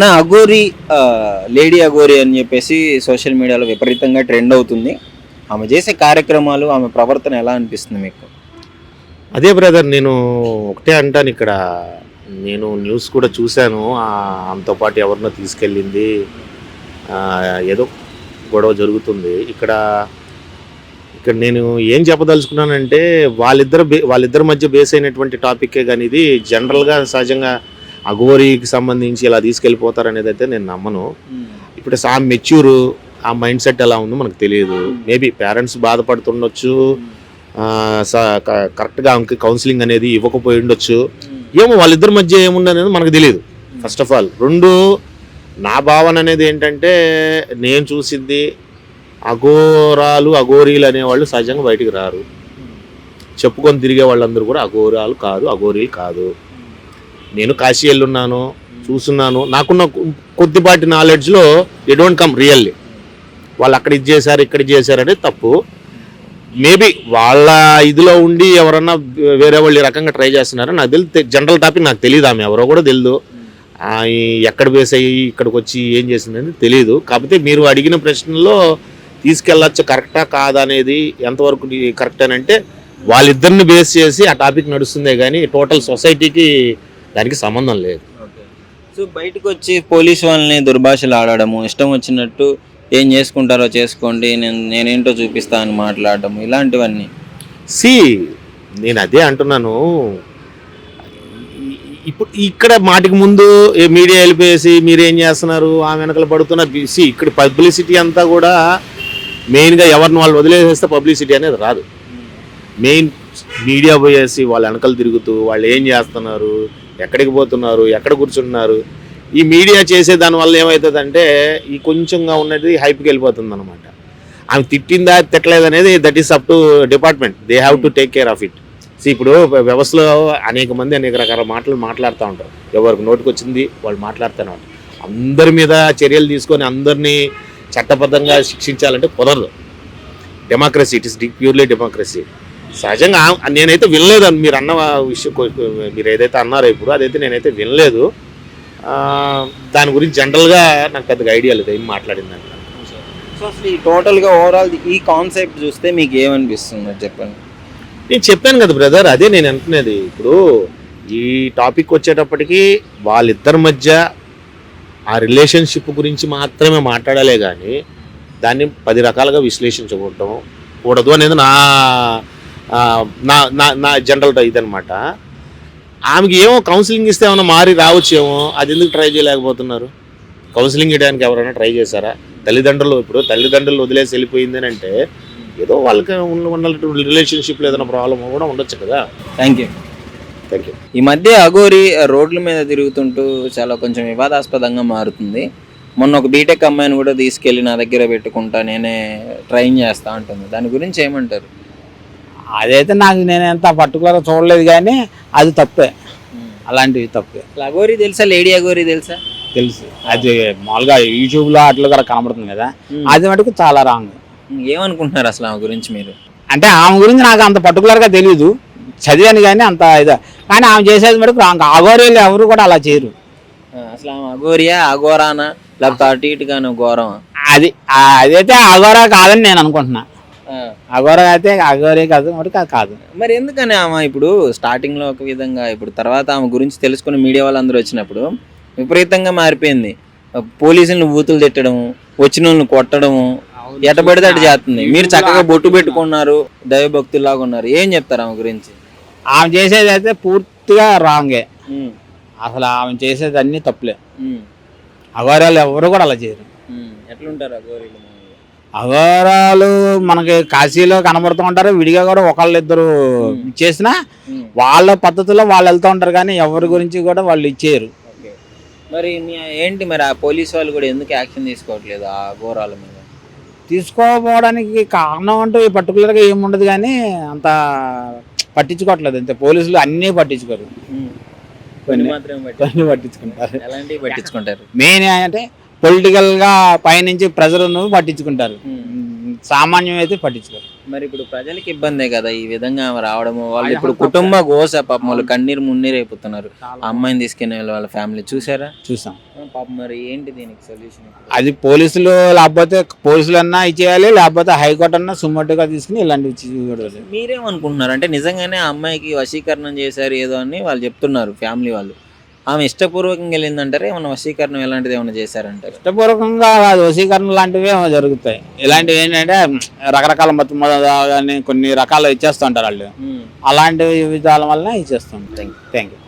నా అఘోరి లేడీ అఘోరి అని చెప్పేసి సోషల్ మీడియాలో విపరీతంగా ట్రెండ్ అవుతుంది. ఆమె చేసే కార్యక్రమాలు ఆమె ప్రవర్తన ఎలా అనిపిస్తుంది మీకు? అదే బ్రదర్ నేను ఒకటే అంటాను ఇక్కడ. నేను న్యూస్ కూడా చూశాను. ఆమెతో పాటు ఎవరినో తీసుకెళ్ళింది. ఏదో గొడవ జరుగుతుంది. ఇక్కడ ఇక్కడ నేను ఏం చెప్పదలుచుకున్నానంటే వాళ్ళిద్దరు బే వాళ్ళిద్దరి మధ్య బేస్ అయినటువంటి టాపికే కానీ ఇది జనరల్గా సహజంగా అఘోరికి సంబంధించి ఇలా తీసుకెళ్ళిపోతారు అనేది అయితే నేను నమ్మను. ఇప్పుడు ఆ మెచ్యూర్ ఆ మైండ్ సెట్ ఎలా ఉందో మనకు తెలియదు. మేబీ పేరెంట్స్ బాధపడుతుండొచ్చు స- కరెక్ట్గా ఆమెకి కౌన్సిలింగ్ అనేది ఇవ్వకపోయి ఉండొచ్చు. ఏమో వాళ్ళిద్దరి మధ్య ఏముంది అనేది మనకు తెలియదు. ఫస్ట్ ఆఫ్ ఆల్ రెండు నా భావన అనేది ఏంటంటే నేను చూసింది అఘోరాలు అఘోరీలు అనేవాళ్ళు సహజంగా బయటికి రారు. చెప్పుకొని తిరిగే వాళ్ళందరూ కూడా అఘోరాలు కాదు అఘోరీలు కాదు. నేను కాశీ వెళ్ళున్నాను చూస్తున్నాను. నాకున్న కొద్దిపాటి నాలెడ్జ్లో దే డోంట్ కమ్ రియల్లీ వాళ్ళు అక్కడ ఇది చేశారు ఇక్కడ ఇది చేశారు అనేది తప్పు. మేబీ వాళ్ళ ఇదిలో ఉండి ఎవరన్నా వేరే వాళ్ళు ఈ రకంగా ట్రై చేస్తున్నారో నాకు తెలియదు జనరల్ టాపిక్ నాకు తెలియదు ఆమె ఎవరో కూడా తెలియదు ఎక్కడ బేస్ అయ్యి ఇక్కడికి వచ్చి ఏం చేసిందని తెలియదు కాకపోతే మీరు అడిగిన ప్రశ్నలో తీసుకెళ్ళచ్చు కరెక్టా కాదా అనేది ఎంతవరకు కరెక్ట్ అని అంటే వాళ్ళిద్దరిని బేస్ చేసి ఆ టాపిక్ నడుస్తుందే కానీ టోటల్ సొసైటీకి దానికి సంబంధం లేదు. సో బయటకు వచ్చి పోలీస్ వాళ్ళని దుర్భాషలు ఆడడము ఇష్టం వచ్చినట్టు ఏం చేసుకుంటారో చేసుకోండి నేను నేనేంటో చూపిస్తా అని మాట్లాడడం ఇలాంటివన్నీ. సి నేను అదే అంటున్నాను. ఇప్పుడు ఇక్కడ మాటికి ముందు మీడియా వెళ్ళిపోయేసి మీరేం చేస్తున్నారు? ఆమె వెనకలు పడుతున్నారు సి ఇక్కడ పబ్లిసిటీ అంతా కూడా మెయిన్గా ఎవరిని వాళ్ళు వదిలేసేస్తే పబ్లిసిటీ అనేది రాదు. మెయిన్ మీడియా పోయేసి వాళ్ళ వెనకలు తిరుగుతూ వాళ్ళు ఏం చేస్తున్నారు? ఎక్కడికి పోతున్నారు ఎక్కడ కూర్చుంటున్నారు? ఈ మీడియా చేసే దానివల్ల ఏమవుతుందంటే ఈ కొంచెంగా ఉన్నది హైప్కి వెళ్ళిపోతుంది అనమాట ఆమె తిట్టిందా తిట్టలేదు అనేది that is up to department they have to take care of it so ఇప్పుడు వ్యవస్థలో అనేక మంది అనేక రకాల మాటలు మాట్లాడుతూ ఉంటారు. ఎవరికి నోటికి వచ్చింది వాళ్ళు మాట్లాడుతూనే ఉంటారు. అందరి మీద చర్యలు తీసుకొని అందరినీ చట్టబద్ధంగా శిక్షించాలంటే కుదరదు. Democracy it is purely democracy సహజంగా నేనైతే వినలేదు అని మీరు అన్న విషయం మీరు ఏదైతే అన్నారో ఇప్పుడు అదైతే నేనైతే వినలేదు. దాని గురించి జనరల్గా నాకు పెద్దగా ఐడియా లేదు ఏం మాట్లాడిందని. సో అసలు ఈ టోటల్గా ఓవరాల్ ఈ కాన్సెప్ట్ చూస్తే మీకు ఏమనిపిస్తుంది చెప్పండి? నేను చెప్పాను కదా బ్రదర్ అదే నేను అంటున్నది. ఇప్పుడు ఈ టాపిక్ వచ్చేటప్పటికి వాళ్ళిద్దరి మధ్య ఆ రిలేషన్షిప్ గురించి మాత్రమే మాట్లాడాలే కానీ దాన్ని పది రకాలుగా విశ్లేషించకూడటం కూడదు అనేది నా నా నా నా జనరల్ ఇదనమాట ఆమెకి ఏమో కౌన్సిలింగ్ ఇస్తే ఏమైనా మారి రావచ్చేమో అది ఎందుకు ట్రై చేయలేకపోతున్నారు? కౌన్సిలింగ్ ఇవ్వడానికి ఎవరైనా ట్రై చేశారా? తల్లిదండ్రులు ఇప్పుడు తల్లిదండ్రులు వదిలేసి వెళ్ళిపోయింది అని అంటే ఏదో వాళ్ళకి ఉన్న ఉన్న రిలేషన్షిప్లో ఏదైనా ప్రాబ్లం కూడా ఉండొచ్చు కదా. థ్యాంక్ యూ థ్యాంక్ యూ ఈ మధ్య అఘోరి రోడ్ల మీద తిరుగుతుంటూ చాలా కొంచెం వివాదాస్పదంగా మారుతుంది. మొన్న ఒక బీటెక్ అమ్మాయిని కూడా తీసుకెళ్ళి నా దగ్గర పెట్టుకుంటా నేనే ట్రైన్ చేస్తా ఉంటుంది దాని గురించి ఏమంటారు? అదైతే నాకు నేను ఎంత పర్టికులర్గా చూడలేదు కానీ అది తప్పే. అలాంటివి తప్పే. అఘోరి తెలుసా? లేడీ అఘోరి తెలుసా? తెలుసు. అది మామూలుగా యూట్యూబ్లో అట్లా కూడా కనబడుతుంది కదా. అది మటుకు చాలా రాంగ్ ఏమనుకుంటున్నారు అసలు ఆమె గురించి మీరు? అంటే ఆమె గురించి నాకు అంత పర్టికులర్గా తెలియదు చదివాను కానీ అంత ఇదే. కానీ ఆమె చేసేది మటుకు రాంగ్ అగోరీలు ఎవరు కూడా అలా చేయరు. అసలు ఆమె అఘోరియా అఘోరానా? లేకపోతే అటు ఇటుగాను ఘోరమా? అది అదైతే అగోరా కాదని నేను అనుకుంటున్నా. ఆ. అగోరా అయితే అగోరే కాదు అది కాదు. మరి ఎందుకని ఆమె ఇప్పుడు స్టార్టింగ్లో ఒక విధంగా ఇప్పుడు తర్వాత ఆమె గురించి తెలుసుకుని మీడియా వాళ్ళందరూ వచ్చినప్పుడు విపరీతంగా మారిపోయింది. పోలీసులను బూతులు తిట్టడం వచ్చిన వాళ్ళని కొట్టడము ఎట పడితే అటు చేస్తుంది. మీరు చక్కగా బొట్టు పెట్టుకున్నారు దైవభక్తుల్లాగా ఉన్నారు. ఏం చెప్తారు ఆమె గురించి? ఆమె చేసేది అయితే పూర్తిగా రాంగే అసలు ఆమె చేసేది అన్నీ తప్పులే. అగోరాలు ఎవరు కూడా అలా చేయరు. ఎట్లుంటారు అఘోరీలు? అఘోరాలు మనకి కాశీలో కనబడుతూ ఉంటారు. విడిగా కూడా ఒకళ్ళు ఇద్దరు చేసినా ఉమ్, వాళ్ళ పద్ధతిలో వాళ్ళు వెళ్తూ ఉంటారు కానీ ఎవరి గురించి కూడా వాళ్ళు ఇచ్చేయరు. ఓకే. మరి ఏంటి మరి ఆ పోలీస్ వాళ్ళు కూడా ఎందుకు యాక్షన్ తీసుకోవట్లేదు ఆ ఘోరాల మీద? తీసుకోకపోవడానికి కారణం అంటూ పర్టికులర్గా ఏముండదు కానీ అంత పట్టించుకోవట్లేదు. అంతే పోలీసులు అన్నీ పట్టించుకోరు. కొన్ని పట్టించుకుంటారు. ఎలాంటివి పట్టించుకుంటారు? మెయిన్ అంటే పొలిటికల్గా పైనుంచి ప్రజలను పట్టించుకుంటారు. సామాన్యం అయితే పట్టించుకోరు. మరి ఇప్పుడు ప్రజలకి ఇబ్బందే కదా ఈ విధంగా ఆమె రావడము? వాళ్ళు ఇప్పుడు కుటుంబ గోస పాపం వాళ్ళు కన్నీరు మున్నీరు అయిపోతున్నారు. అమ్మాయిని తీసుకునే వాళ్ళ ఫ్యామిలీ చూసారా? చూసాం. పాపం మరి ఏంటి దీనికి సొల్యూషన్ అది పోలీసులు లేకపోతే పోలీసులు అన్నా ఇచ్చేయాలి లేకపోతే హైకోర్టు అన్నా సుమోటుగా తీసుకుని ఇలాంటివి చేయకూడదు మీరేమనుకుంటున్నారు? అంటే నిజంగానే ఆ అమ్మాయికి వశీకరణం చేశారు ఏదో అని వాళ్ళు చెప్తున్నారు ఫ్యామిలీ వాళ్ళు. ఆమె ఇష్టపూర్వకంగా వెళ్ళిందంటారా? ఏమన్నా వశీకరణం ఎలాంటిది ఏమైనా చేశారంటారు? ఇష్టపూర్వకంగా కాదు వశీకరణ లాంటివి ఏమో జరుగుతాయి. ఇలాంటివి ఏంటంటే రకరకాల మత్తు కానీ కొన్ని రకాలు ఇచ్చేస్తుంటారు వాళ్ళు. అలాంటి విధాల వల్ల ఇచ్చేస్తుంటారు. Thank you